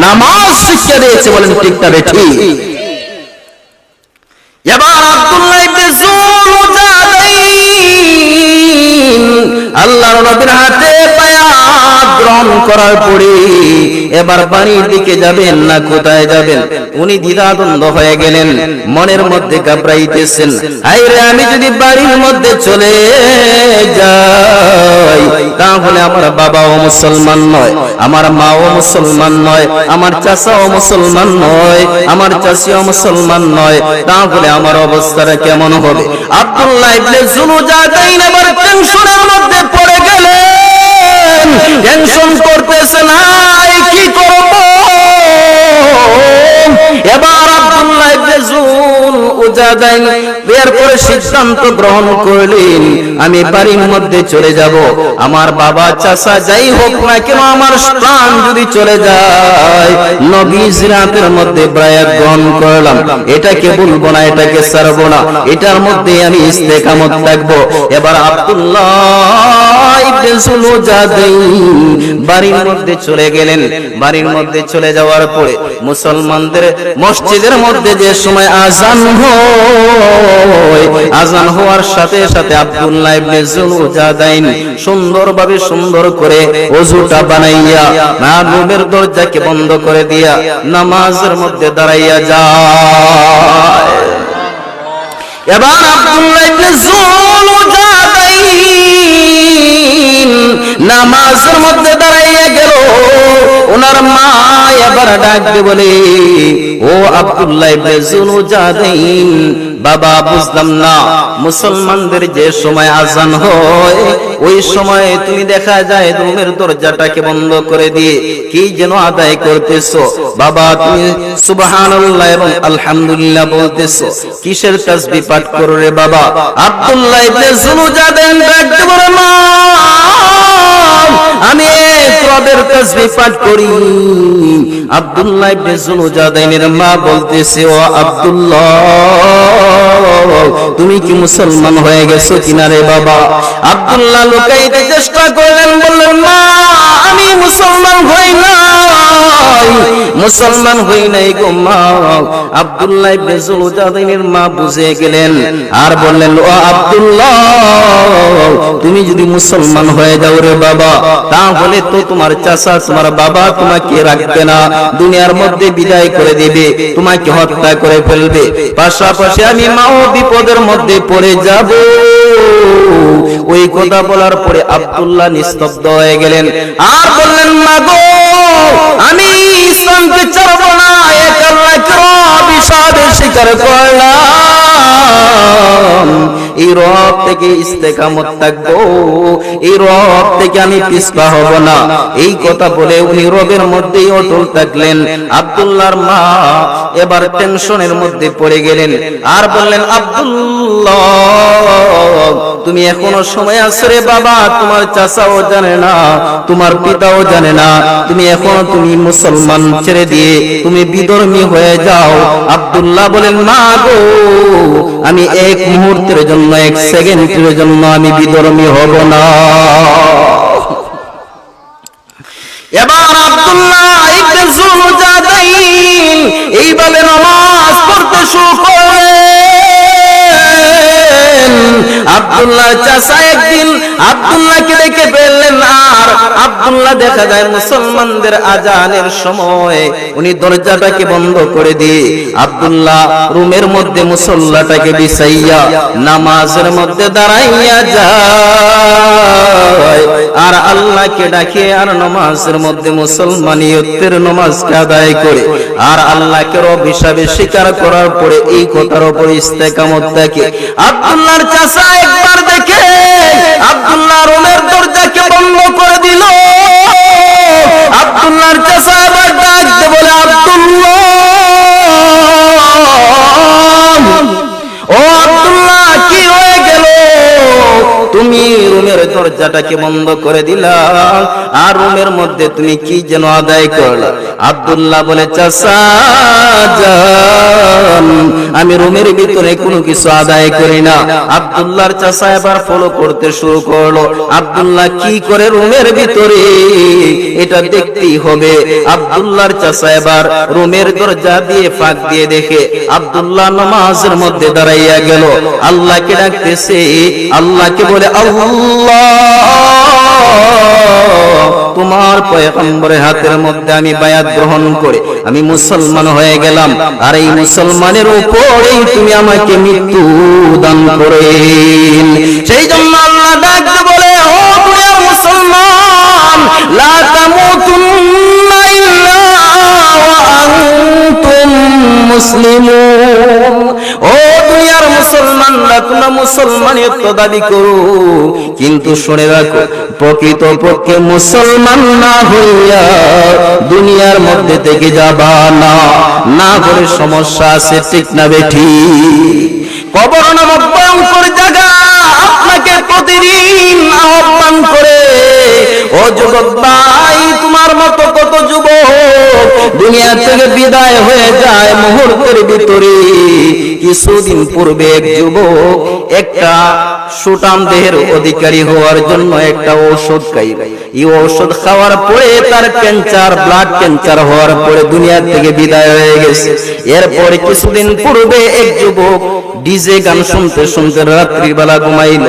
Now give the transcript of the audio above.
নামাজ শিক্ষা দিয়েছে বলেন ঠিক না বেঠি এবার আব্দুল্লাহ আল্লাহর নবীর হাতে পায়া করার পরে এবার বাড়ির দিকে যাবেন না, কোথায় যাবেন? উনি দ্বিধাদ্বন্দ্ব হয়ে গেলেন, মনের মধ্যে ঘাবড়াইতেছেন। হাইরে আমি যদি বাড়ির মধ্যে চলে যাই, তাহলে আমার বাবাও মুসলমান নয়, আমার মাও মুসলমান নয়, আমার চাচাও মুসলমান নয়, আমার চাচিও মুসলমান নয়, তাহলে আমার অবস্থাটা কেমন হবে? আব্দুল্লাহ ইবনে জুনুজাদাইন এবার টেনশনের মধ্যে পড়ে গেলেন। টেনশন করতেছে নাই কি করব? এবার আব্দুল্লাহ ইবনে জুল উজাদাইন এরপরে সিদ্ধান্ত গ্রহণ করলেন, আমি বাড়ির মধ্যে চলে যাব। আমার বাবা যাই হোক না কেন, আমার প্রাণ যদি চলে যায় মধ্যে গ্রহণ করলাম। এটাকে বলব না এটাকে না? এটার মধ্যে আমি ইস্তেকামত থাকব এবার বাড়ির মধ্যে চলে গেলেন। বাড়ির মধ্যে চলে যাওয়ার পরে মুসলমানদের মসজিদের মধ্যে যে সময় আজান হয় আজান হওয়ার সাথে সাথে আব্দুল্লাহ ইবনে জুলুজাদাইন সুন্দরভাবে সুন্দর করে ওযুটা বানাইয়া না রুমের দরজাকে বন্ধ করে দিয়া নামাজের মধ্যে দাঁড়াইয়া যায়। এবার আব্দুল্লাহ ইবনে জুলুজাদাইন নামাজের মধ্যে দাঁড়াইয়া গেল। ওনার মা এবার ডাকবে বলে, ও আব্দুল্লাহ ইবনে জুলুজাদাইন বাবা বুঝলাম না, মুসলমানদের যে সময় আজান হয়, ওই সময় তুমি দেখা যায় রুমের দরজাটাকে বন্ধ করে দিয়ে কি যেন আদায় করতেছো। বাবা, তুমি সুবহানাল্লাহ এবং আলহামদুলিল্লাহ বলতেছো, কিসের তাসবিহ পাঠ করো রে বাবা? আব্দুল্লাহ মা পাঠ করি। আব্দুল্লাহ ইবনে মা বলতেছে, ও আব্দুল্লাহ, তুমি কি মুসলমান হয়ে গেছো কিনা রে বাবা? আব্দুল্লাহ লোকাইতে চেষ্টা করলেন, বললেন মা আমি মুসলমান হই নাই মুসলমান হই নাই গো মা। আব্দুল্লাহ ইবনে জুলুজাদাইনের মা বুঝে গেলেন আর বললেন, ও আব্দুল্লাহ, তুমি যদি মুসলমান হয়ে যাও রে বাবা, তাহলে তো তোমার চাচা, তোমার বাবা তোমাকে রাখবে না। দুনিয়ার মধ্যে বিদায় করে দেবে, তোমাকে হত্যা করে ফেলবে। পাশাপাশি আমি মাও বিপদের মধ্যে পড়ে যাব। ওই কথা বলার পরে আব্দুল্লাহ নিস্তব্ধ হয়ে গেলেন। আর বললেন, মা গো আমি ইসলামকে চাবো না এক আল্লাহকে রব হিসাবে স্বীকার করলাম। এই রব থেকে ইস্তেকামত থাকব। এই রব থেকে আমি পিসপা হব না। এই কথা বলে উনি রবের মধ্যেই অটল থাকলেন। আব্দুল্লাহর মা এবার টেনশনের মধ্যে পড়ে গেলেন। আর বললেন, আব্দুল্লাহ, তুমি এখনও সময় আছে রে বাবা। তোমার চাচাও জানে না, তোমার পিতাও জানে না। তুমি এখনও তুমি মুসলমান ছেড়ে দিয়ে তুমি বিধর্মী হয়ে যাও। আব্দুল্লাহ বলেন মা গো, আমি এক মুহূর্তের জন্য এক সেকেন্ডের জন্য আমি বিধর্মী হব না। এবার আব্দুল্লাহ ইবনে জুলজাদাইন এইভাবে নামাজ পড়তে শুরু আব্দুল্লাহ চাচা একদিন আব্দুল্লাহকে দেখে ফেললেন আর আব্দুল্লাহ দেখা যায় মুসলমানদের আজানের সময়। উনি দরজাটাকে বন্ধ করে দিয়ে আব্দুল্লাহ রুমের মধ্যে মুসল্লাটাকে বিছাইয়া নামাজের মধ্যে দাঁড়াইয়া যায়। আর আল্লাহকে ডাকে আর নামাজের মধ্যে মুসলমানিয়তের নামাজকে আদায় করে। আর আল্লাহকে রব হিসাবে স্বীকার করার পরে এই কথার উপর ইস্তেকামত থাকে আব্দুল্লাহর চাচা একবার দেখে তুমি রুমের দরজা দরজাটাকে বন্ধ করে দিলাম আর রুমের মধ্যে তুমি কি যেন আদায় করলা? আব্দুল্লাহ বলে চাষা যান, আমি রুমের ভিতরে কোনো কিছু আদায় করি না। আব্দুল্লাহর চাচা এবার ফলো করতে শুরু করল। আব্দুল্লাহ কি করে রুমের ভিতরে? এটা দেখতেই হবে। আব্দুল্লাহর চাচা এবার রুমের দরজা দিয়ে ফাঁক দিয়ে দেখে আব্দুল্লাহ নামাজের মধ্যে দাঁড়াইয়া গেল। আল্লাহকে ডাকতেছে, আল্লাহকে বলে, আল্লাহ! তোমার পয়গম্বরের হাতের মধ্যে আমি বায়াত গ্রহণ করে আমি মুসলমান হয়ে গেলাম। আর এই মুসলমানের উপরেই তুমি আমাকে মৃত্যু দান করেন সেই জন্য আল্লাহ ডাকতে বলে, ও মুসলমান, লা তামুতুন্না ইল্লা ওয়া আনতুম মুসলিমুন। ও দুনিয়ার তোমরা দাবি করো। কিন্তু শুনে রাখো প্রকৃত পক্ষে মুসলমান না হইয়া দুনিয়ার মধ্যে থেকে যাবা না। না করে সমস্যা আছে, ঠিক না বেঠি? কবর নামক ভয়ঙ্কর জায়গা আপনাকে প্রতিদিন আহ্বান করে, ও যুবক ভাই, তোমার মতো কত যুবক দুনিয়া থেকে বিদায় হয়ে যায় মুহূর্তের ভিতরে। কিছুদিন পূর্বে এক যুবক একটা সুটাম দেহের অধিকারী হওয়ার জন্য একটা ঔষধ খাই এই ঔষধ খাওয়ার পরে তার ক্যান্সার ব্লাড ক্যান্সার হওয়ার পরে দুনিয়া থেকে বিদায় হয়ে গেছে। এরপরে কিছুদিন পূর্বে এক যুবক ডিজে গান শুনতে শুনতে রাত্রিবেলা ঘুমাইল।